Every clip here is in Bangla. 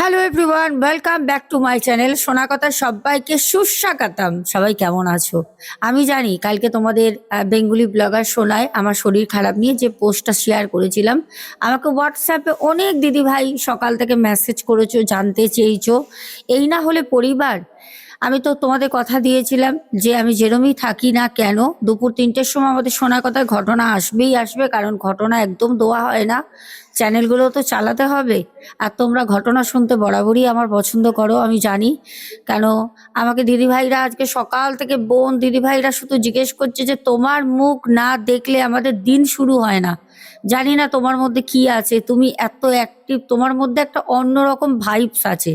Hello everyone welcome back to my channel Sona Katha সবাইকে সুস্বাগতম। সবাই কেমন আছো? আমি জানি কালকে তোমাদের বেঙ্গুলি বেঙ্গলি ব্লগার সোনায় আমার শরীর খারাপ নিয়ে যে পোস্টটা শেয়ার করেছিলাম, আমাকে হোয়াটসঅ্যাপে অনেক দিদিভাই সকাল থেকে মেসেজ করেছ, জানতে চেয়েছো। এই না হলে পরিবার আমি তো তোমাদের কথা দিয়েছিলাম যে আমি যেরমই থাকি না কেন, দুপুর তিনটের সময় আমাদের শোনার কথায় ঘটনা আসবেই আসবে, কারণ ঘটনা একদম দোয়া হয় না। চ্যানেলগুলো তো চালাতে হবে। আর তোমরা ঘটনা শুনতে বরাবরই আমার পছন্দ করো, আমি জানি। কেন, আমাকে দিদিভাইরা আজকে সকাল থেকে বোন দিদিভাইরা শুধু জিজ্ঞেস করছে যে তোমার মুখ না দেখলে আমাদের দিন শুরু হয় না। জানি না তোমার মধ্যে কি আছে, তুমি এত অ্যাক্টিভ তোমার মধ্যে একটা অন্যরকম ভাইবস আছে।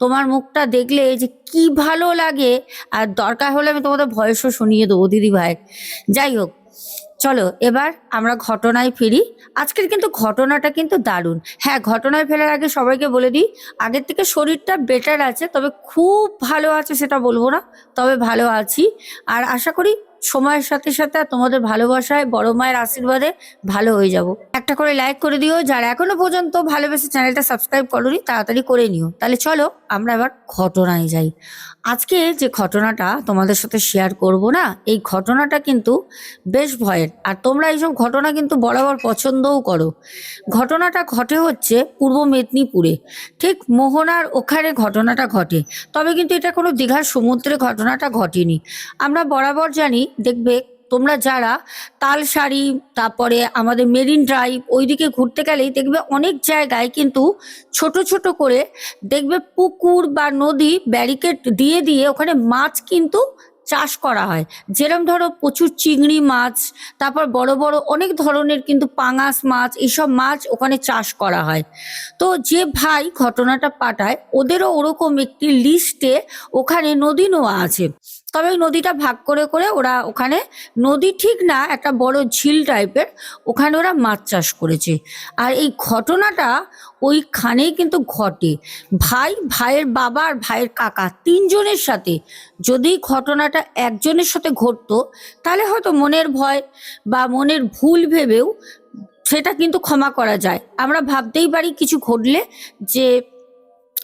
তোমার মুখটা দেখলে যে কি ভালো লাগে, আর দরকার হলে আমি তোমাদের ভয়েসও শুনিয়ে দেবো দিদিভাই যাই হোক, চলো এবার আমরা ঘটনায় ফিরি। আজকের কিন্তু ঘটনাটা কিন্তু দারুণ। হ্যাঁ ঘটনায় ফেরার আগে সবাইকে বলে দিই, আগের থেকে শরীরটা বেটার আছে, তবে খুব ভালো আছে সেটা বলব না, তবে ভালো আছি। আর আশা করি সময়ের সাথে সাথে তোমাদের ভালোবাসায় বড় মায়ের আশীর্বাদে ভালো হয়ে যাব। একটা করে লাইক করে দিও, যারা এখনও পর্যন্ত ভালোবেসে চ্যানেলটা সাবস্ক্রাইব করোনি, তাড়াতাড়ি করে নিও। তাহলে চলো, আমরা এবার ঘটনায় যাই। আজকে যে ঘটনাটা তোমাদের সাথে শেয়ার করব না, এই ঘটনাটা কিন্তু বেশ ভয়ের। আর তোমরা এইসব ঘটনা কিন্তু বরাবর পছন্দও করো। ঘটনাটা ঘটে হচ্ছে পূর্ব মেদিনীপুরে। ঠিক মোহনার ওখানে ঘটনাটা ঘটে। তবে কিন্তু এটা কোনো দীঘার সমুদ্রে ঘটনাটা ঘটেনি। আমরা বরাবর জানি দেখবে তোমরা যারা তালসারি তারপরে আমাদের মেরিন ড্রাইভ ওইদিকে ঘুরতে গেলেই দেখবে অনেক জায়গায় কিন্তু ছোট ছোট করে দেখবে পুকুর বা নদী ব্যারিকেড দিয়ে দিয়ে ওখানে মাছ কিন্তু চাষ করা হয়। যেরম ধরো প্রচুর চিংড়ি মাছ, তারপর বড় বড় অনেক ধরনের কিন্তু পাঙাশ মাছ, এইসব মাছ ওখানে চাষ করা হয়। তো যে ভাই ঘটনাটা পাঠায়, ওদেরও ওরকম একটি লিস্টে ওখানে নদী নোয়া আছে। তবে ওই নদীটা ভাগ করে করে ওরা ওখানে, নদী ঠিক না, একটা বড় ঝিল টাইপের, ওখানে ওরা মাছ চাষ করেছে। আর এই ঘটনাটা ওইখানেই কিন্তু ঘটে। ভাই, ভাইয়ের বাবা আর ভাইয়ের কাকা তিনজনের সাথে যদি ঘটনাটা একজনের সাথে ঘটতো, তাহলে হয়তো মনের ভয় বা মনের ভুল ভেবেও সেটা কিন্তু ক্ষমা করা যায়। আমরা ভাবতেই পারি কিছু ঘটলে যে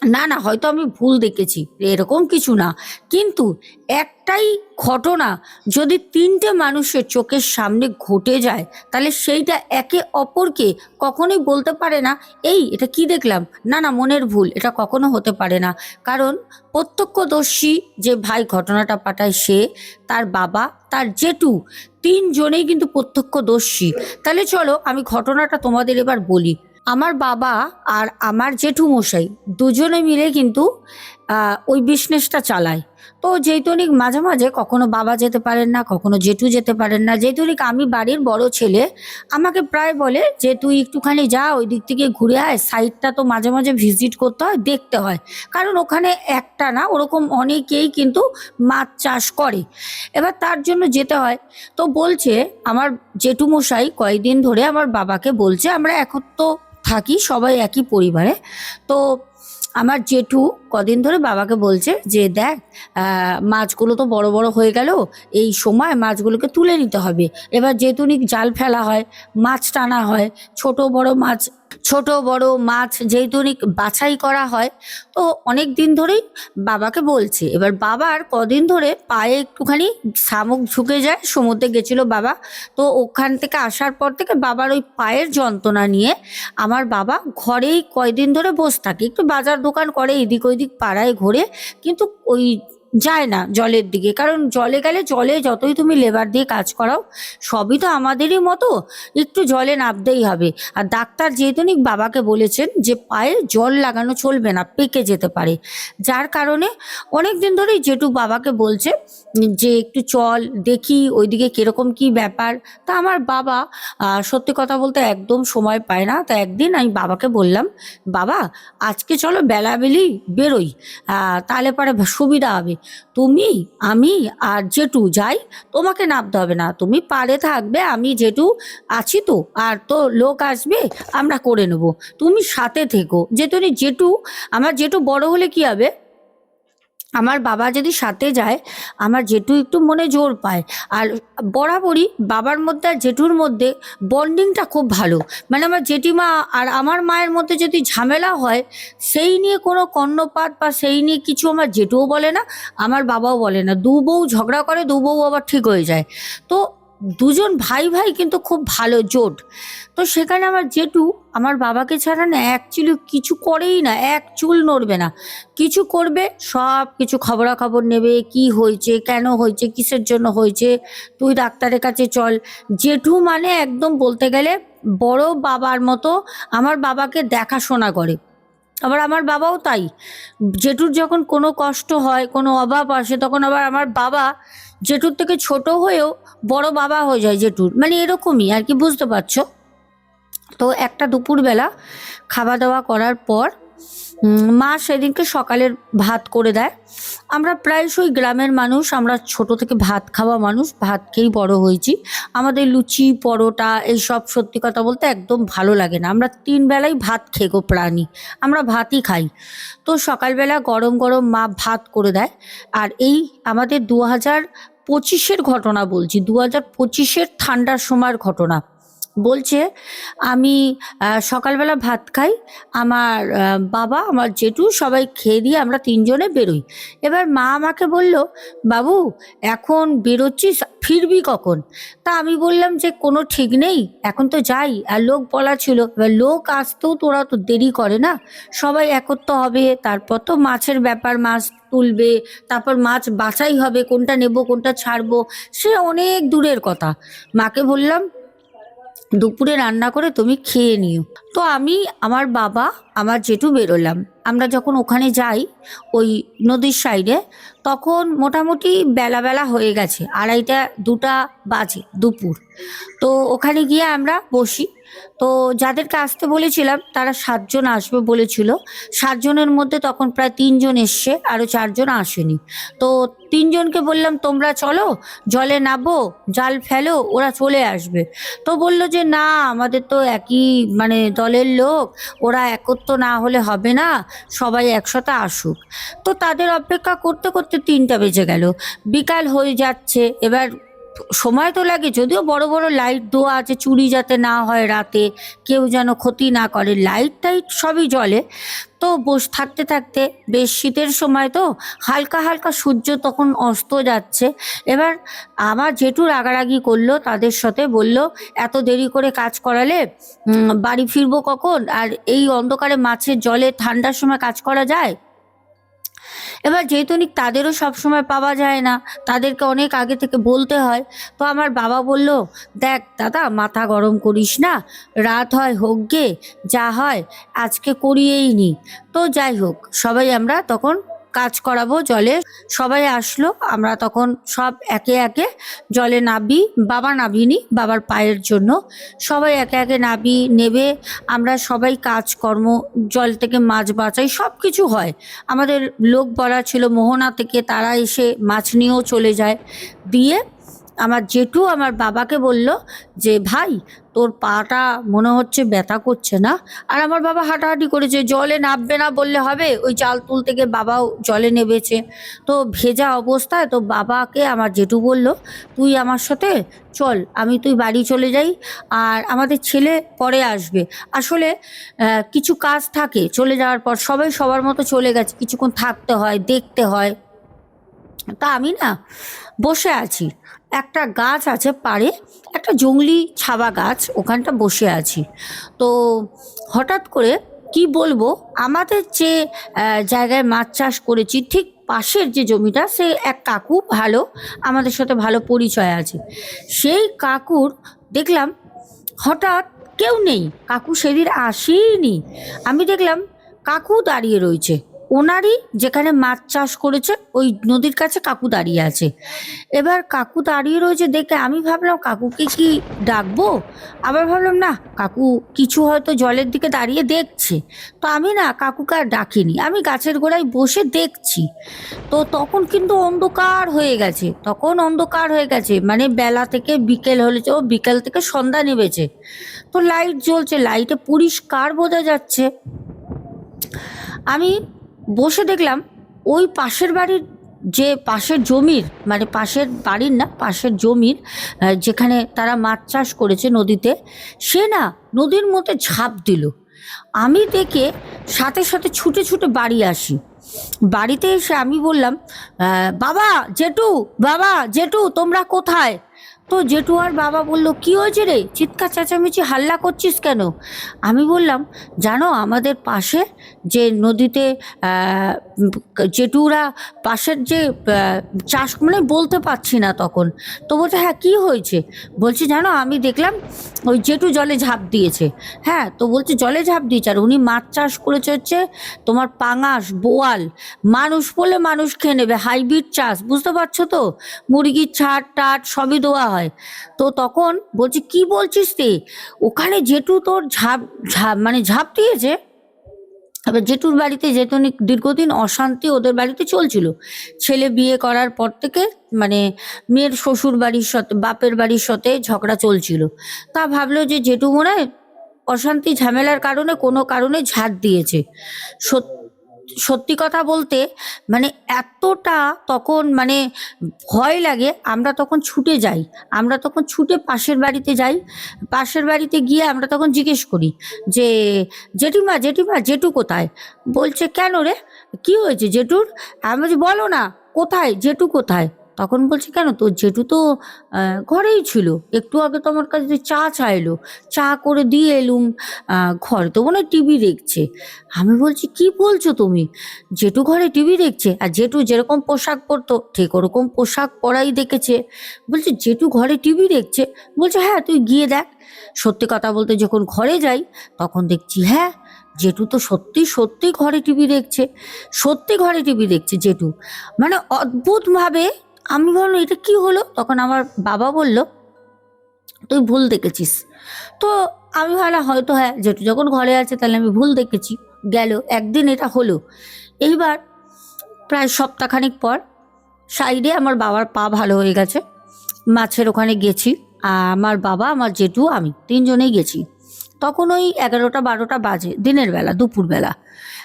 না না, হয়তো আমি ভুল দেখেছি, এরকম কিছু না। কিন্তু একটাই ঘটনা, যদি তিনটে মানুষের চোখের সামনে ঘটে যায়, তাহলে সেইটা একে অপরকে কখনোই বলতে পারে না, এই, এটা কি দেখলাম? না না, মনের ভুল, এটা কখনো হতে পারে না। কারণ প্রত্যক্ষদর্শী যে ভাই ঘটনাটা পাঠায় সে, তার বাবা, তার জেঠু, তিনজনেই কিন্তু প্রত্যক্ষদর্শী। তাহলে চলো, আমি ঘটনাটা তোমাদের এবার বলি। আমার বাবা আর আমার জেঠু মশাই দুজনে মিলে কিন্তু ওই বিজনেসটা চালায়। তো যেহেতুনিক মাঝে মাঝে কখনো বাবা যেতে পারেন না, কখনো জেঠু যেতে পারেন না। যেহেতুনিক আমি বাড়ির বড় ছেলে, আমাকে প্রায় বলে যে, তুই একটুখানি যা, ওই দিক থেকে ঘুরে আয় সাইডটা তো মাঝে মাঝে ভিজিট করতে হয়, দেখতে হয়। কারণ ওখানে একটা না, ওরকম অনেকেই কিন্তু মাছ চাষ করে। এবার তার জন্য যেতে হয়। তো বলছে, আমার জেঠুমশাই কয়েকদিন ধরে আমার বাবাকে বলছে, আমরা একত্র থাকি, সবাই একই পরিবারে। তো আমার জেঠু কদিন ধরে বাবাকে বলছে যে, দেখ মাছগুলো তো বড় বড় হয়ে গেল, এই সময় মাছগুলোকে তুলে নিতে হবে। এবার যেহেতু জাল ফেলা হয়, মাছ টানা হয়, ছোট বড় মাছ ছোট, বড়, মাছ যেহেতুনিক বাছাই করা হয়, তো অনেক দিন ধরেই বাবাকে বলছে। এবার বাবার কদিন ধরে পায়ে একটুখানি শামুক ঝুঁকে যায়, সমুদ্রে গেছিল বাবা। তো ওখান থেকে আসার পর থেকে বাবার ওই পায়ের যন্ত্রণা নিয়ে আমার বাবা ঘরেই কয়দিন ধরে বসে থাকে। একটু বাজার দোকান করে, এদিক ওইদিক পাড়ায় ঘোরে, কিন্তু ওই যায় না জলের দিকে। কারণ জলে গেলে জলে যতই তুমি লেবার দিয়ে কাজ করাও, সবই তো আমাদেরই মতো, একটু জলে নামতেই হবে। আর ডাক্তার যেহেতুনিক বাবাকে বলেছেন যে, পায়ে জল লাগানো চলবে না, পেকে যেতে পারে। যার কারণে অনেক দিন ধরেই জেঠু বাবাকে বলছে যে, একটু চল, দেখি ওইদিকে কীরকম কি ব্যাপার। তা আমার বাবা সত্যি কথা বলতে একদম সময় পায় না। তা একদিন আমি বাবাকে বললাম, বাবা, আজকে চলো বেলাবেলি বেরোই তাহলে পরে সুবিধা হবে। তুমি, আমি আর জেঠু যাই, তোমাকে নামতে হবে না। তুমি পারে থাকবে, আমি জেঠু আছি তো, আর তো লোক আসবে, আমরা করে নেব। তুমি সাথে থেকো। যেহেতু জেঠু, আমার জেঠু বড় হলে কি হবে? আমার বাবা যদি সাথে যায়, আমার জেঠু একটু মনে জোর পায়। আর বরাবরই বাবার মধ্যে আর জেঠুর মধ্যে বন্ডিংটা খুব ভালো। মানে আমার জেঠিমা আর আমার মায়ের মধ্যে যদি ঝামেলা হয়, সেই নিয়ে কোনো কর্ণপাত বা সেই নিয়ে কিছু আমার জেঠুও বলে না, আমার বাবাও বলে না। দু বউ ঝগড়া করে, দু বউ আবার ঠিক হয়ে যায়। তো দুজন ভাই ভাই কিন্তু খুব ভালো জোট। তো সেখানে আমার জেঠু আমার বাবাকে ছাড়া না অ্যাকচুয়ালি কিছু করেই না, এক চুল নড়বে না। কিছু করবে সব কিছু খবরাখবর নেবে, কি হয়েছে, কেন হয়েছে, কিসের জন্য হয়েছে, তুই ডাক্তারের কাছে চল। জেঠু মানে একদম বলতে গেলে বড় বাবার মতো আমার বাবাকে দেখাশোনা করে। আবার আমার বাবাও তাই। জেঠুর যখন কোনো কষ্ট হয়, কোনো অভাব আসে, তখন আবার আমার বাবা জেঠুর থেকে ছোট হয়েও বড় বাবা হয়ে যায় জেঠুর। মানে এরকমই আর কি, বুঝতে পারছ? তো একটা দুপুরবেলা খাওয়া দাওয়া করার পর মা সেদিনকে সকালের ভাত করে দেয়। আমরা প্রায়শই গ্রামের মানুষ, আমরা ছোট থেকে ভাত খাওয়া মানুষ ভাত খেয়েই বড় হয়েছি। আমাদের লুচি, পরোটা এইসব সত্যি কথা বলতে একদম ভালো লাগে না। আমরা তিন বেলাই ভাত খেগো প্রাণী, আমরা ভাতই খাই। তো সকালবেলা গরম গরম মা ভাত করে দেয়। আর এই আমাদের দু হাজার পঁচিশের ঘটনা বলছি, দু হাজার পঁচিশের ঠান্ডার সময়ের ঘটনা। বলছে, আমি সকালবেলা ভাত খাই, আমার বাবা, আমার জেঠু সবাই খেয়ে দিয়ে আমরা তিনজনে বেরোই। এবার মা আমাকে বলল, বাবু, এখন বেরোচ্ছিস, ফিরবি কখন? তা আমি বললাম যে, কোনো ঠিক নেই, এখন তো যাই। আর লোক বলা ছিল, এবার লোক আসতেও তোরা তো দেরি করে না, সবাই একত্র হবে, তারপর তো মাছের ব্যাপার, মাছ তুলবে, তারপর মাছ বাছাই হবে, কোনটা নেব, কোনটা ছাড়বো। সে অনেক দূরের কথা। মাকে বললাম দুপুরে রান্না করে তুমি খেয়ে নিও। তো আমি আমার বাবা আমার জেঠু বেরোলাম। আমরা যখন ওখানে যাই, ওই নদীর সাইডে তখন মোটামুটি বেলা বেলা হয়ে গেছে, আড়াইটা, দুটা বাজে দুপুর। তো ওখানে গিয়ে আমরা বসি। তো যাদেরকে আসতে বলেছিলাম, তারা সাতজন আসবে বলেছিল। সাতজনের মধ্যে তখন প্রায় তিনজন এসছে, আরও চারজন আসেনি। তো তিনজনকে বললাম, তোমরা চলো, জলে নাবো, জাল ফেলো, ওরা চলে আসবে। তো বলল যে, না, আমাদের তো একই মানে দলের লোক, ওরা একত্র না হলে হবে না, সবাই একসাথে আসুক। তো তাদের অপেক্ষা করতে করতে তিনটা বেজে গেল। বিকাল হয়ে যাচ্ছে, এবার সময় তো লাগে, যদিও বড় বড় লাইট দেওয়া আছে, চুরি যাতে না হয় রাতে, কেউ যেন ক্ষতি না করে লাইট টাইট সবই জ্বলে। তো বস, থাকতে থাকতে, বেশ শীতের সময় তো, হালকা হালকা সূর্য তখন অস্ত যাচ্ছে। এবার আমার জেঠু রাগারাগি করল, তাদের সাথে বলল, এত দেরি করে কাজ করালে বাড়ি ফিরবো কখন? আর এই অন্ধকারে মাছের জলে ঠান্ডার সময় কাজ করা যায়? এবার নি তাদেরও সবসময় পাওয়া যায় না, তাদেরকে অনেক আগে থেকে বলতে হয়, তো আমার বাবা বলল, দেখ দাদা, মাথা গরম করিস না, রাত হয় হোক গে, যা হয় আজকে করিয়েই নি। তো যাই হোক, সবাই আমরা তখন কাজ করাবো জলে। সবাই আসলো, আমরা তখন সব একে একে জলে নাবি বাবা নাবিনি বাবার পায়ের জন্য। সবাই একে একে নাবি নেবে আমরা সবাই কাজকর্ম, জল থেকে মাছ বাঁচাই সব কিছু হয়। আমাদের লোক বলা ছিল মোহনা থেকে তারা এসে মাছ নিয়েও চলে যায়। দিয়ে আমার জেঠু আমার বাবাকে বলল যে, ভাই, তোর পাটা মনে হচ্ছে ব্যথা করছে না? আর আমার বাবা হাঁটাহাঁটি করেছে, জলে নামবে না বললে হবে, ওই চাল তুল থেকে বাবাও জলে নেবেছে। তো ভেজা অবস্থায় তো বাবাকে আমার জেঠু বলল, তুই আমার সাথে চল, আমি তুই বাড়ি চলে যাই, আর আমাদের ছেলে পরে আসবে। আসলে কিছু কাজ থাকে, চলে যাওয়ার পর সবাই সবার মতো চলে গেছে, কিছুক্ষণ থাকতে হয়, দেখতে হয়। তা আমি না বসে আছি। একটা গাছ আছে পাড়ে, একটা জংলি ছাবা গাছ, ওখানটা বসে আছি। তো হঠাৎ করে কি বলব, আমাদের যে জায়গায় মাছ চাষ করেছি, ঠিক পাশের যে জমিটা, সে এক কাকু ভালো, আমাদের সাথে ভালো পরিচয় আছে। সেই কাকুর দেখলাম হঠাৎ কেউ নেই, কাকু সেদিন আসেইনি আমি দেখলাম কাকু দাঁড়িয়ে রয়েছে। ওনারই যেখানে মাছ চাষ করেছে, ওই নদীর কাছে কাকু দাঁড়িয়ে আছে। এবার কাকু দাঁড়িয়ে রয়েছে দেখে আমি ভাবলাম, কাকুকে কি ডাকবো? আবার ভাবলাম, না, কাকু কিছু হয়তো জলের দিকে দাঁড়িয়ে দেখছে। তো আমি না কাকুকে আর ডাকিনি, আমি গাছের গোড়ায় বসে দেখছি। তো তখন কিন্তু অন্ধকার হয়ে গেছে, তখন অন্ধকার হয়ে গেছে মানে বেলা থেকে বিকেল হলেছে ও বিকেল থেকে সন্ধ্যা নেমেছে। তো লাইট জ্বলছে, লাইটে পরিষ্কার বোঝা যাচ্ছে। আমি বসে দেখলাম ওই পাশের বাড়ির যে পাশের জমির মানে পাশের বাড়ির না, পাশের জমির যেখানে তারা মাছ চাষ করেছে নদীতে, সে না নদীর মধ্যে ঝাঁপ দিল। আমি দেখে সাথে সাথে ছুটে ছুটে বাড়ি আসি। বাড়িতে এসে আমি বললাম বাবা, জেঠু বাবা, জেঠু, তোমরা কোথায়? তো জেঠু আর বাবা বলল, কি হয়েছে রে? চিৎকার, চেঁচামেচি, হাল্লা করছিস কেন? আমি বললাম, জানো, আমাদের পাশে যে নদীতে জেঠুরা পাশের যে চাষ মানে বলতে পারছি না তখন। তো বলছে হ্যাঁ কি হয়েছে? বলছে, জানো, আমি দেখলাম ওই জেঠু জলে ঝাঁপ দিয়েছে। হ্যাঁ তো বলছে, জলে ঝাঁপ দিয়েছে। আর উনি মাছ চাষ করেছে হচ্ছে তোমার পাঙাশ, বোয়াল, মানুষ বলে মানুষ খেয়ে নেবে, হাইব্রিড চাষ, বুঝতে পারছ তো? মুরগির ছাট, টাট, সবই দেওয়া হয়। তো তখন বলছি, কি বলছিস রে ওখানে জেঠু তোর ঝাঁপ ঝাঁপ মানে ঝাঁপ দিয়েছে? এবার জেঠুর বাড়িতে যেহেতু দীর্ঘদিন অশান্তি ওদের বাড়িতে চলছিল। ছেলে বিয়ে করার পর থেকে মানে মেয়ের শ্বশুর বাড়ির সাথে, বাপের বাড়ির সাথে ঝগড়া চলছিল। তা ভাবলো যে জেঠু মনে অশান্তি ঝামেলার কারণে কোনো কারণে ঝাড় দিয়েছে। সত- সত্যি কথা বলতে মানে এতটা তখন মানে ভয় লাগে, আমরা তখন ছুটে যাই। আমরা তখন ছুটে পাশের বাড়িতে যাই। পাশের বাড়িতে গিয়ে আমরা তখন জিজ্ঞেস করি যে, জেঠিমা জেঠিমা, জেঠু কোথায়? বলছে, কেন রে? কি হয়েছে জেঠুর? আমি বলছি, বলো না, কোথায়? জেঠু কোথায়? তখন বলছে, কেন? তোর জেঠু তো ঘরেই ছিল। একটু আগে তো আমার কাছে চা চাইলো। চা করে দিয়ে এলুম। ঘরে তো মনে টিভি দেখছে। আমি বলছি, কি বলছো তুমি? জেঠু ঘরে টিভি দেখছে? আর জেঠু যেরকম পোশাক পরতো, ঠিক ওরকম পোশাক পরাই দেখেছে। বলছে, জেঠু ঘরে টিভি দেখছে? বলছে হ্যাঁ তুই গিয়ে দেখ। সত্যি কথা বলতে যখন ঘরে যাই, তখন দেখছি হ্যাঁ জেঠু তো সত্যি সত্যি ঘরে টিভি দেখছে। সত্যি ঘরে টিভি দেখছে জেঠু। মানে অদ্ভুতভাবে আমি বললাম এটা কি হলো? তখন আমার বাবা বলল, তুই ভুল দেখেছিস। তো আমি ভাবলাম, হয়তো হ্যাঁ জেঠু যখন ঘরে আছে, তাহলে আমি ভুল দেখেছি। গেল, একদিন এটা হলো। এইবার প্রায় সপ্তাহখানিক পর সাইডে আমার বাবার পা ভালো হয়ে গেছে। মাছের ওখানে গেছি। আমার বাবা, আমার জেঠু, আমি তিনজনেই গেছি। তখন ওই এগারোটা বারোটা বাজে, দিনের বেলা, দুপুরবেলা।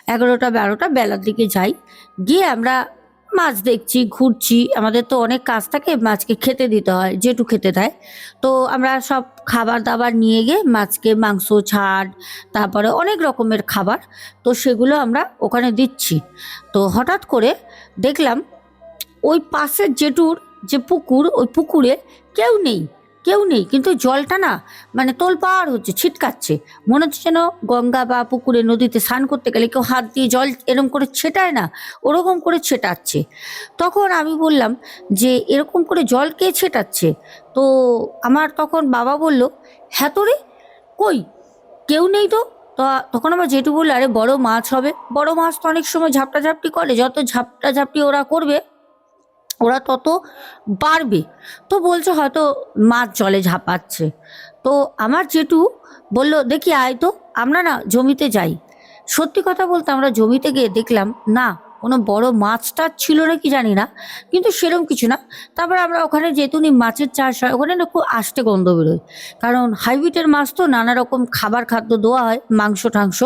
এগারোটা বারোটা বেলার দিকে যাই। গিয়ে আমরা মাছ দেখছি, ঘুরছি, আমাদের তো অনেক কাজ থাকে, মাছকে খেতে দিতে হয়, যেটু খেতে দেয়। তো আমরা সব খাবার দাবার নিয়ে গিয়ে মাছকে মাংস, ছাড়, তারপরে অনেক রকমের খাবার, তো সেগুলো আমরা ওখানে দিচ্ছি। তো হঠাৎ করে দেখলাম, ওই পাশের জেঠুর যে পুকুর, ওই পুকুরে কেউ নেই। কেউ নেই, কিন্তু জলটা না মানে তোল তোলপাড় হচ্ছে, ছিটকাচ্ছে। মনে হচ্ছে যেন গঙ্গা বা পুকুরে নদীতে স্নান করতে গেলে কেউ হাত দিয়ে জল এরকম করে ছেটায় না, ওরকম করে ছেটাচ্ছে। তখন আমি বললাম যে, এরকম করে জল কে ছেটাচ্ছে? তো আমার তখন বাবা বলল হ্যাঁ তো রে, কই? কেউ নেই তো? তখন আমার জেঠু বলল, আরে বড় মাছ হবে। বড় মাছ তো অনেক সময় ঝাপটা ঝাপটি করে, যত ঝাপটা ঝাপটি ওরা করবে ওরা তত বাড়বে। তো বলছে হয়তো মাছ জলে ঝাঁপাচ্ছে। তো আমার জেঠু বলল, দেখি আয় তো, আমরা না জমিতে যাই। সত্যি কথা বলতে আমরা জমিতে গিয়ে দেখলাম, না কোনো বড় মাছ টাছ ছিল না কি জানি না, কিন্তু সেরকম কিছু না। তারপর আমরা ওখানে যেহেতু মাছের চাষ হয়, ওখানে না খুব আষ্টে গন্ধ বেরোয়। কারণ হাইব্রিডের মাছ তো নানা রকম খাবার খাদ্য দেওয়া হয়, মাংস টাংস।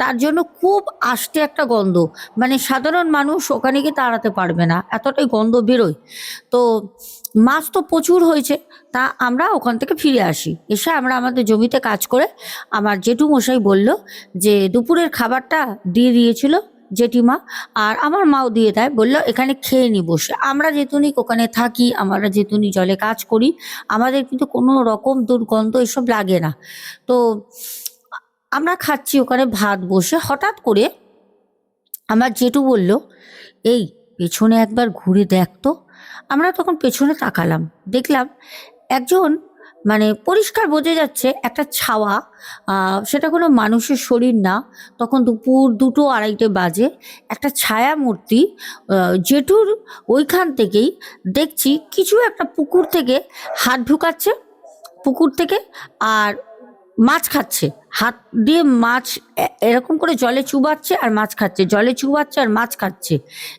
তার জন্য খুব আষ্টে একটা গন্ধ। মানে সাধারণ মানুষ ওখানে গিয়ে তাড়াতে পারবে না, এতটাই গন্ধ বেরোয়। তো মাছ তো প্রচুর হয়েছে, তা আমরা ওখান থেকে ফিরে আসি। এসে আমরা আমাদের জমিতে কাজ করে, আমার জেঠু মশাই বলল যে, দুপুরের খাবারটা দিয়ে দিয়েছিল জেঠিমা, আর আমার মাও দিয়ে দেয়, বলল, এখানে খেয়ে নি বসে। আমরা যেতুনি ওখানে থাকি, আমরা যেতুনি জলে কাজ করি, আমাদের কিন্তু কোনো রকম দুর্গন্ধ এসব লাগে না। তো আমরা খাচ্ছি ওখানে ভাত বসে। হঠাৎ করে আমার জেঠু বলল, এই, পেছনে একবার ঘুরে দেখ তো। আমরা তখন পেছনে তাকালাম, দেখলাম একজন মানে পরিষ্কার বোঝা যাচ্ছে একটা ছাওয়া সেটা কোনো মানুষের শরীর না। তখন দুপুর দুটো আড়াইটে বাজে। একটা ছায়া মূর্তি জেঠুর ওইখান থেকেই দেখছি কিছু একটা পুকুর থেকে হাত ঢুকাচ্ছে, পুকুর থেকে আর মাছ খাচ্ছে। হাত দিয়ে মাছ এরকম করে জলে চুবাচ্ছে আর মাছ খাচ্ছে, জলে চুবাচ্ছে আর মাছ খাচ্ছে।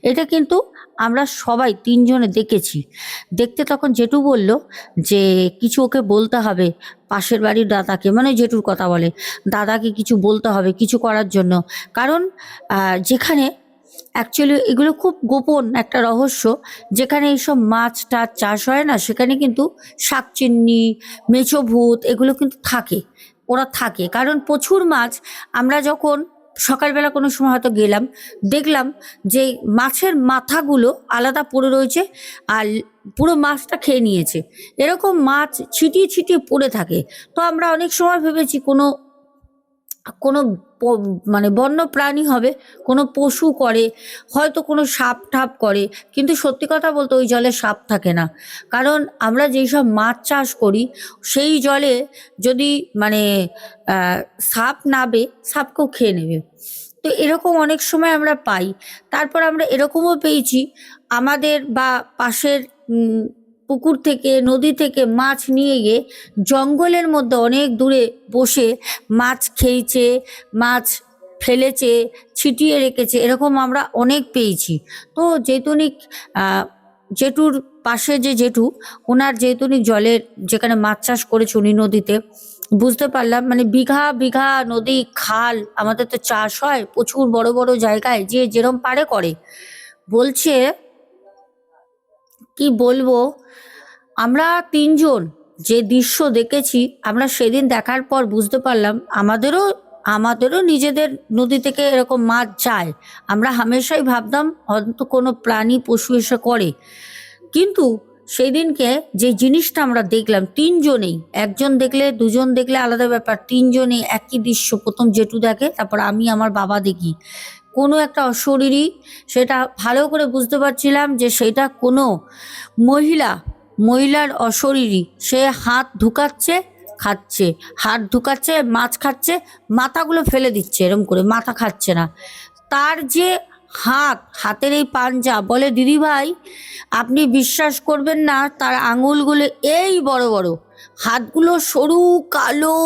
এটা কিন্তু আমরা সবাই তিনজনে দেখেছি। দেখতে তখন জেঠু বলল যে, কিছু ওকে বলতে হবে পাশের বাড়ির দাদাকে মানে জেঠুর কথা বলে। দাদাকে কিছু বলতে হবে কিছু করার জন্য। কারণ যেখানে অ্যাকচুয়ালি এগুলো খুব গোপন একটা রহস্য, যেখানে এইসব মাছ টাছ চাষ হয় না, সেখানে কিন্তু শাকচিন্নি মেচো ভূত এগুলো কিন্তু থাকে। ওরা থাকে। কারণ প্রচুর মাছ আমরা যখন সকালবেলা কোনো সময় হয়তো গেলাম, দেখলাম যে মাছের মাথাগুলো আলাদা পড়ে রয়েছে আর পুরো মাছটা খেয়ে নিয়েছে। এরকম মাছ ছিটিয়ে ছিটিয়ে পড়ে থাকে। তো আমরা অনেক সময় ভেবেছি কোনো কোনো মানে বন্য প্রাণী হবে, কোনো পশু করে, হয়তো কোনো সাপ ঠাপ করে, কিন্তু সত্যি কথা বলতে ওই জলে সাপ থাকে না। কারণ আমরা যেই সব মাছ চাষ করি, সেই জলে যদি মানে সাপ নাবে, সাপকেও খেয়ে নেবে। তো এরকম অনেক সময় আমরা পাই। তারপর আমরা এরকমও পেয়েছি, আমাদের বা পাশের পুকুর থেকে নদী থেকে মাছ নিয়ে গিয়ে জঙ্গলের মধ্যে অনেক দূরে বসে মাছ খেয়েছে মাছ ফেলেছে ছিটিয়ে রেখেছে এরকম আমরা অনেক পেয়েছি। তো যেতুনিক আহ, জেঠুর পাশে যে জেঠু ওনার যেতুনিক জলের যেখানে মাছ চাষ করেছে উনি নদীতে বুঝতে পারলাম মানে বিঘা বিঘা নদী খাল আমাদের তো চাষ হয় প্রচুর বড় বড় জায়গায় যে যেরম পারে করে। বলছে কি বলব? আমরা তিনজন যে দৃশ্য দেখেছি, আমরা সেদিন দেখার পর বুঝতে পারলাম আমাদেরও আমাদেরও নিজেদের নদী থেকে এরকম মাছ যায়। আমরা হামেশাই ভাবতাম হয়তো কোনো প্রাণী পশু এসে করে। কিন্তু সেই দিনকে যে জিনিসটা আমরা দেখলাম, তিনজনেই, একজন দেখলে, দুজন দেখলে আলাদা ব্যাপার, তিনজনেই একই দৃশ্য, প্রথম জেঠু দেখে, তারপর আমি, আমার বাবা দেখি। কোনো একটা অশরীরী সেটা ভালো করে বুঝতে পারছিলাম যে সেটা কোনো মহিলা, মহিলার অশরীরী। সে হাত ঢুকাচ্ছে, খাচ্ছে। হাত ঢুকাচ্ছে, মাছ খাচ্ছে, মাথাগুলো ফেলে দিচ্ছে এরম করে, মাথা খাচ্ছে না। তার যে হাত, হাতের এই পাঞ্জা, বলে, দিদি ভাই, আপনি বিশ্বাস করবেন না, তার আঙুলগুলো এই বড় বড়। হাতগুলো সরু, কালো,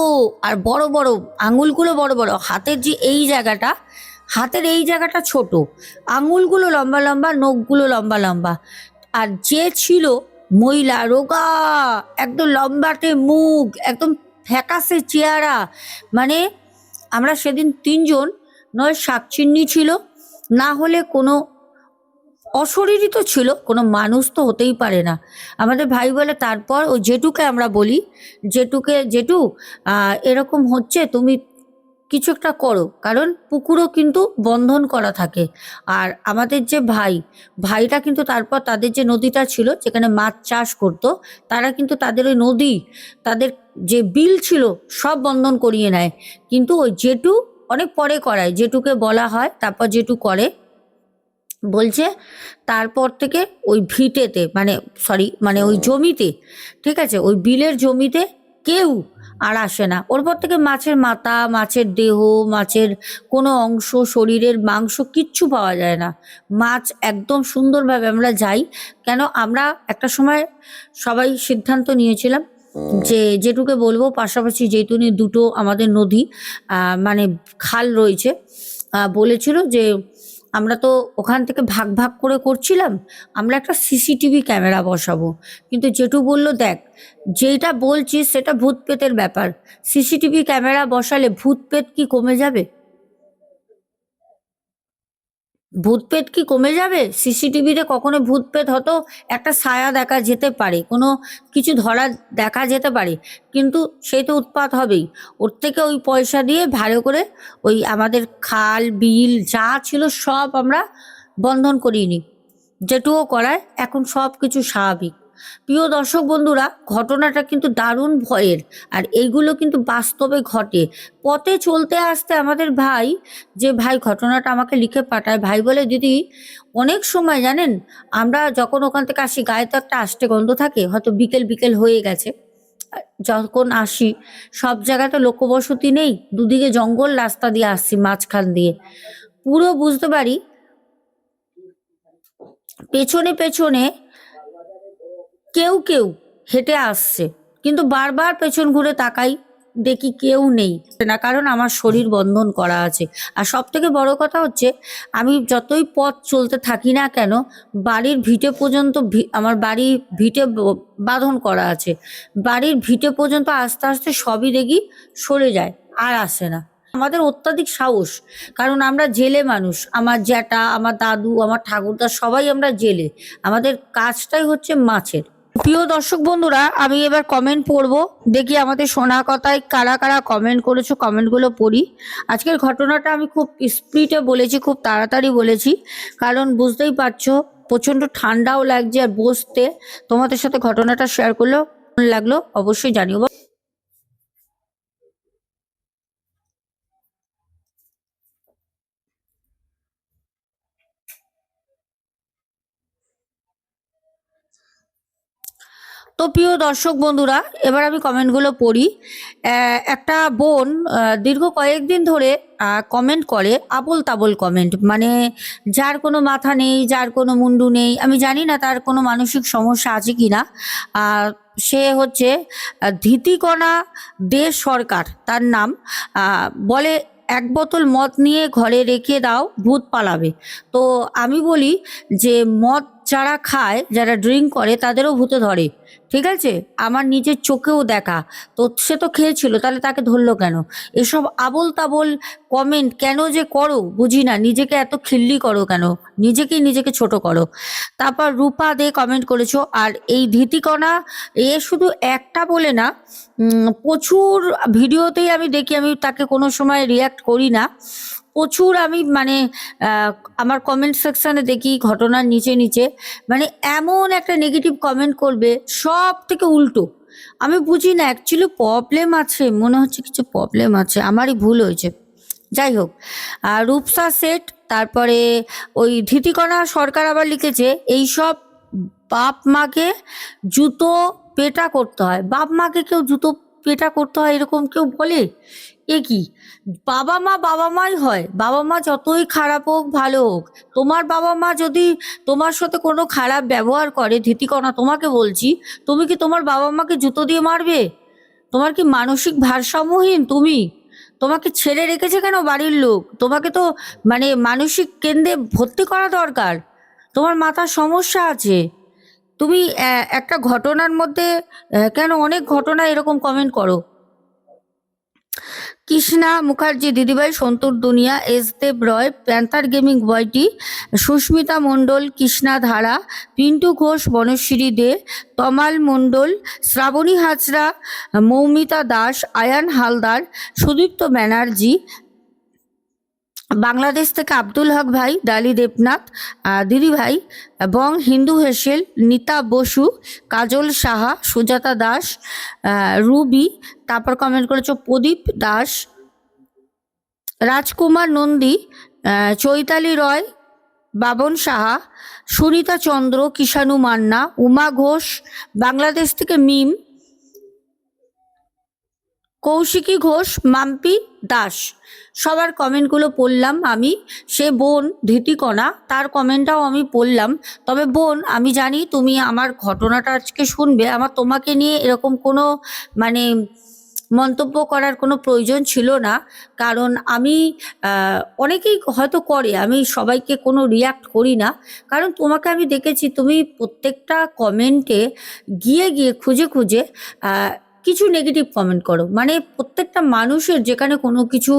আর বড় বড়, আঙুলগুলো বড় বড়। হাতের যে এই জায়গাটা হাতের এই জায়গাটা ছোট। আঙুলগুলো লম্বা লম্বা, নখগুলো লম্বা লম্বা। আর যে ছিল মহিলা, রোগা, একদম লম্বাটে মুখ, একদম ফ্যাকাসে চেহারা। মানে আমরা সেদিন তিনজন, নয় শাকচিন্নি ছিল, না হলে কোনো অশরীরই তো ছিল, কোনো মানুষ তো হতেই পারে না। আমাদের ভাই বলে, তারপর ওই জেঠুকে আমরা বলি, জেঠুকে, জেঠু এরকম হচ্ছে, তুমি কিছু একটা করো, কারণ পুকুরও কিন্তু বন্ধন করা থাকে। আর আমাদের যে ভাই ভাইটা কিন্তু তারপর তাদের যে নদীটা ছিল, যেখানে মাছ চাষ করতো, তারা কিন্তু তাদের ওই নদী, তাদের যে বিল ছিল, সব বন্ধন করিয়ে নেয়। কিন্তু ওই জেটু অনেক পরে করায়, জেঠুকে বলা হয়, তারপর জেটু করে। বলছে, তারপর থেকে ওই ভিটেতে মানে সরি মানে ওই জমিতে, ঠিক আছে, ওই বিলের জমিতে কেউ আর আসে না। ওর পর থেকে মাছের মাথা, মাছের দেহ, মাছের কোনো অংশ, শরীরের মাংস কিচ্ছু পাওয়া যায় না। মাছ একদম সুন্দরভাবে আমরা যাই। কেন? আমরা একটা সময় সবাই সিদ্ধান্ত নিয়েছিলাম যে যেটুকে বলব, পাশাপাশি যেটুনি দুটো আমাদের নদী মানে খাল রয়েছে বলেছিল যে আমরা তো ওখান থেকে ভাগ ভাগ করে করছিলাম, আমরা একটা সিসিটিভি ক্যামেরা বসাবো। কিন্তু জেঠু বলল, দেখ যেটা বলছিস সেটা ভূত পেতের ব্যাপার। সিসিটিভি ক্যামেরা বসালে ভূত পেত কি কমে যাবে? ভূত পেত কি কমে যাবে? সিসিটিভিতে কখনো ভূত পেত হতো? একটা ছায়া দেখা যেতে পারে, কোনো কিছু ধরা দেখা যেতে পারে, কিন্তু সেই তো উৎপাত হবেই। ওর থেকে ওই পয়সা দিয়ে ভালো করে ওই আমাদের খাল, বিল, যা ছিল সব আমরা বন্ধন করিনি যেটুকু করায় এখন সব কিছু স্বাভাবিক। প্রিয় দর্শক বন্ধুরা, ঘটনাটা কিন্তু দারুণ ভয়ের আর এইগুলো কিন্তু বাস্তবে ঘটে। পথে চলতে আসতে আমাদের ভাই, যে ভাই ঘটনাটা আমাকে লিখে পাঠায়, ভাই বলে, দিদি, অনেক সময় জানেন, আমরা যখন ওখান থেকে আসি, গায়ে তো একটা আষ্টে গন্ধ থাকে, হয়তো বিকেল বিকেল হয়ে গেছে। যখন আসি, সব জায়গায় তো লোকবসতি নেই, দুদিকে জঙ্গল রাস্তা দিয়ে আসছি মাঝখান দিয়ে। পুরো বুঝতে পারি, পেছনে পেছনে কেউ কেউ হেঁটে আসছে, কিন্তু বারবার পেছন ঘুরে তাকাই, দেখি কেউ নেই। না, কারণ আমার শরীর বন্ধন করা আছে। আর সব থেকে বড় কথা হচ্ছে, আমি যতই পথ চলতে থাকি না কেন, বাড়ির ভিটে পর্যন্ত আমার বাড়ি ভিটে বাঁধন করা আছে। বাড়ির ভিটে পর্যন্ত আস্তে আস্তে সবই দেখি সরে যায়, আর আসে না। আমাদের অত্যাধিক সাহস, কারণ আমরা জেলে মানুষ। আমার জ্যাঠা, আমার দাদু, আমার ঠাকুরদা সবাই আমরা জেলে। আমাদের কাজটাই হচ্ছে মাছের। প্রিয় দর্শক বন্ধুরা, আমি এবার কমেন্ট পড়ব। দেখি আমাদের সোনা কথায় কারা কারা কমেন্ট করেছ কমেন্টগুলো পড়ি। আজকের ঘটনাটা আমি খুব স্পিডে বলেছি, খুব তাড়াতাড়ি বলেছি। কারণ বুঝতেই পারছ, প্রচণ্ড ঠান্ডাও লাগছে আর বসতে। তোমাদের সাথে ঘটনাটা শেয়ার করলেও লাগল, অবশ্যই জানিও। তো প্রিয় দর্শক বন্ধুরা, এবার আমি কমেন্টগুলো পড়ি। একটা বোন দীর্ঘ কয়েকদিন ধরে কমেন্ট করে আবল তাবল কমেন্ট। মানে যার কোনো মাথা নেই, যার কোনো মুন্ডু নেই, আমি জানি না তার কোনো মানসিক সমস্যা আছে কি না সে হচ্ছে ধীতিকণা দে সরকার, তার নাম। বলে, এক বোতল মদ নিয়ে ঘরে রেখে দাও, ভূত পালাবে। তো আমি বলি যে, মদ যারা খায়, যারা ড্রিঙ্ক করে, তাদেরও ভূতে ধরে। ঠিক আছে? আমার নিজের চোখেও দেখা। তো সে তো খেয়েছিল, তাহলে তাকে ধরলো কেন? এসব আবল তাবল কমেন্ট কেন যে করো, বুঝি না। নিজেকে এত খিল্লি করো কেন? নিজেকেই নিজেকে ছোট করো। তারপর রূপা দে কমেন্ট করেছ, আর এই ধীতিকণা, এ শুধু একটা বলে না প্রচুর ভিডিওতেই আমি দেখি, আমি তাকে কোনো সময় রিয়াক্ট করি না। প্রচুর আমি মানে আমার কমেন্ট সেকশনে দেখি ঘটনার নিচে নিচে। মানে এমন একটা নেগেটিভ কমেন্ট করবে সব থেকে উল্টো। আমি বুঝি না অ্যাকচুয়ালি প্রবলেম আছে, মনে হচ্ছে কিছু প্রবলেম আছে, আমারই ভুল হয়েছে। যাই হোক আর রূপসা সেট তারপরে ওই ধীতিকণা সরকার আবার লিখেছে, এইসব বাপ মাকে জুতো পেটা করতে হয়। বাপ মাকে কেউ জুতো পেটা করতে হয় এরকম কেউ বলে? এ কি? বাবা মা বাবা মাই হয়। বাবা মা যতই খারাপ হোক, ভালো হোক, তোমার বাবা মা যদি তোমার সাথে কোনো খারাপ ব্যবহার করে, ধীতিকণা, তোমাকে বলছি, তুমি কি তোমার বাবা মাকে জুতো দিয়ে মারবে? তোমার কি মানসিক ভারসাম্যহীন তুমি? তোমাকে ছেড়ে রেখেছে কেন বাড়ির লোক? তোমাকে তো মানে মানসিক কেন্দ্রে ভর্তি করা দরকার। তোমার মাথার সমস্যা আছে। তুমি একটা ঘটনার মধ্যে কেন অনেক ঘটনা এরকম কমেন্ট করো? Krishna Mukherjee, Didibhai Santur Duniya, S Dev Roy, panther gaming বয়টি, Susmita Mondal, Krishna Dhara, Pintu Ghosh, Banasree দে, তমাল মণ্ডল, শ্রাবণী হাজরা, মৌমিতা দাস, আয়ান হালদার, সুদীপ্ত ব্যানার্জি বাংলাদেশ থেকে আব্দুল হক ভাই, ডালি দেবনাথ দিদি ভাই এবং হিন্দু হেসেল, নিতা বসু, কাজল সাহা, সুজাতা দাস রুবি, তারপর কমেন্ট করেছ প্রদীপ দাস, রাজকুমার নন্দী চৈতালি রয়, বাবন সাহা, সুনিতা চন্দ্র, কিষাণু মান্না, উমা ঘোষ, বাংলাদেশ থেকে মিম কৌশিকী ঘোষ, মাম্পি, দাস। সবার কমেন্টগুলো পড়লাম আমি। সে বোন ধৃতিকণা, তার কমেন্টটাও আমি পড়লাম। তবে বোন, আমি জানি তুমি আমার ঘটনাটা আজকে শুনবে। আমার তোমাকে নিয়ে এরকম কোনো মানে মন্তব্য করার কোনো প্রয়োজন ছিল না। কারণ আমি অনেকেই হয়তো করে। আমি সবাইকে কোনো রিয়াক্ট করি না। কারণ তোমাকে আমি দেখেছি, তুমি প্রত্যেকটা কমেন্টে গিয়ে গিয়ে, খুঁজে খুঁজে কিছু নেগেটিভ কমেন্ট করো। মানে প্রত্যেকটা মানুষের যেখানে কোনো কিছু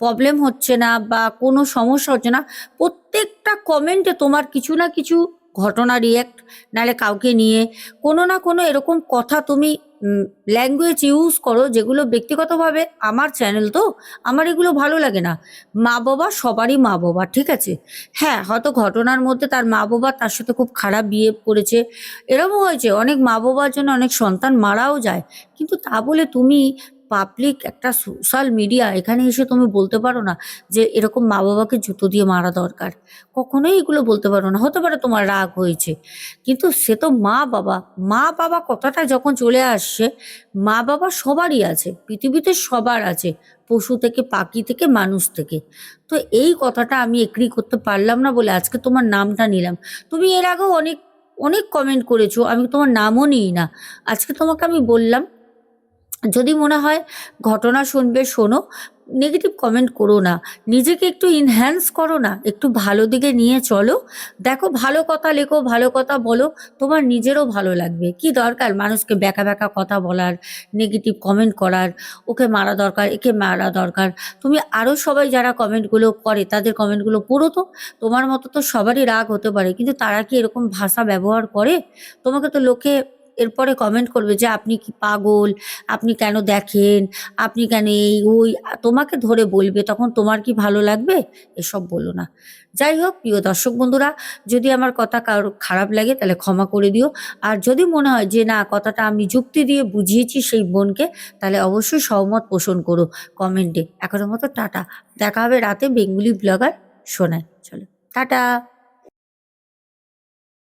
প্রবলেম হচ্ছে না বা কোনো সমস্যা হচ্ছে না, প্রত্যেকটা কমেন্টে তোমার কিছু না কিছু ঘটনা রিয়্যাক্ট নাহলে কাউকে নিয়ে কোনো না কোনো এরকম কথা তুমি ল্যাঙ্গুয়েজ ইউজ করো যেগুলো ব্যক্তিগতভাবে আমার চ্যানেল তো, আমার এগুলো ভালো লাগে না। মা বাবা সবারই মা বাবা, ঠিক আছে? হ্যাঁ হয়তো ঘটনার মধ্যে তার মা বাবা তার সাথে খুব খারাপ বিহেভ করেছে। এরকমও হয়েছে, অনেক মা বাবার জন্য অনেক সন্তান মারাও যায়। কিন্তু তা বলে তুমি পাবলিক একটা সোশ্যাল মিডিয়া এখানে এসে তুমি বলতে পারো না যে এরকম মা বাবাকে জুতো দিয়ে মারা দরকার। কখনোই এগুলো বলতে পারো না। হতে পারে তোমার রাগ হয়েছে, কিন্তু সে তো মা বাবা। মা বাবা কথাটা যখন চলে আসছে, মা বাবা সবারই আছে, পৃথিবীতে সবার আছে, পশু থেকে, পাখি থেকে, মানুষ থেকে। তো এই কথাটা আমি এগ্রি করতে পারলাম না বলে আজকে তোমার নামটা নিলাম। তুমি এর আগেও অনেক অনেক কমেন্ট করেছ, আমি তোমার নামও নিই না। আজকে তোমাকে আমি বললাম যদি মনে হয় ঘটনা শুনবে, শোনো। নেগেটিভ কমেন্ট করো না। নিজেকে একটু ইনহ্যান্স করো না। একটু ভালো দিকে নিয়ে চলো। দেখো, ভালো কথা লেখো, ভালো কথা বলো। তোমার নিজেরও ভালো লাগবে। কি দরকার মানুষকে ব্যাকা ব্যাকা কথা বলার নেগেটিভ কমেন্ট করার? ওকে মারা দরকার, একে মারা দরকার। তুমি আরও সবাই যারা কমেন্টগুলো করে, তাদের কমেন্টগুলো পড়ো তো। তোমার মতো তো সবারই রাগ হতে পারে। কিন্তু তারা কি এরকম ভাষা ব্যবহার করে? তোমাকে তো লোকে এরপরে কমেন্ট করবে যে, আপনি কি পাগল? আপনি কেন দেখেন? আপনি কেন এই, ওই? তোমাকে ধরে বলবে, তখন তোমার কি ভালো লাগবে? এসব বলো না। যাই হোক, প্রিয় দর্শক বন্ধুরা, যদি আমার কথা কারও খারাপ লাগে, তাহলে ক্ষমা করে দিও। আর যদি মনে হয় যে, না, কথাটা আমি যুক্তি দিয়ে বুঝিয়েছি সেই বোনকে, তাহলে অবশ্যই সহমত পোষণ করো কমেন্টে এখনের মতো টাটা। দেখা হবে রাতে বেঙ্গুলি ব্লগার শোনায়। চলো, টাটা।